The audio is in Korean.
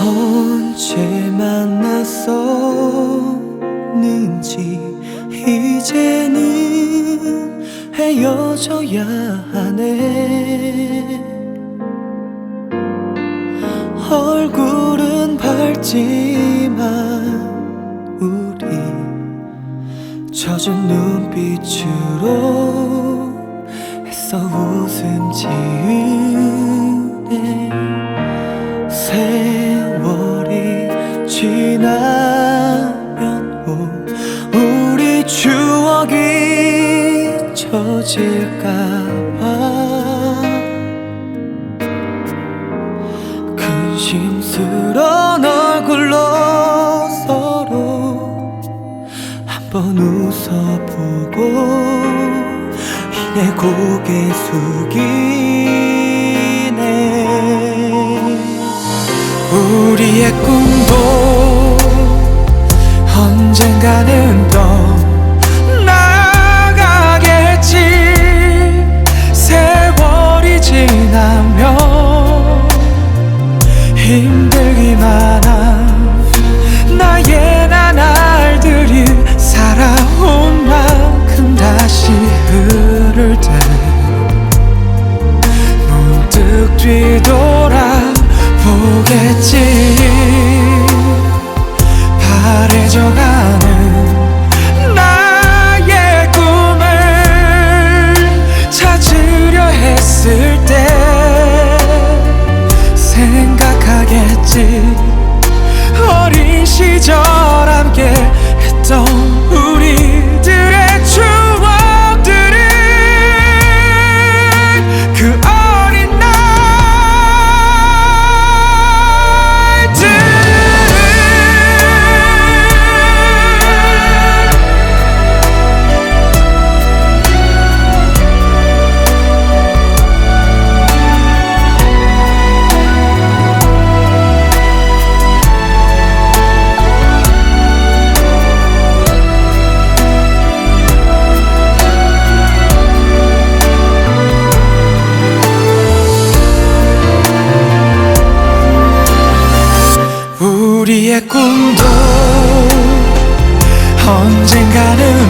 언제 만났었는지 이제는 헤어져야 하네. 얼굴은 밝지만 우리 젖은 눈빛으로 애써 웃음 지으 젖을까봐. 근심스런 얼굴로 서로 한번 웃어보고 이내 고개 숙이네. 우리의 꿈도 언젠가는 힘들기만 한 나의 나날들이 살아온 만큼 다시 흐를 때 문득 뒤돌아 보겠지 did 우리의 꿈도 언젠가는 또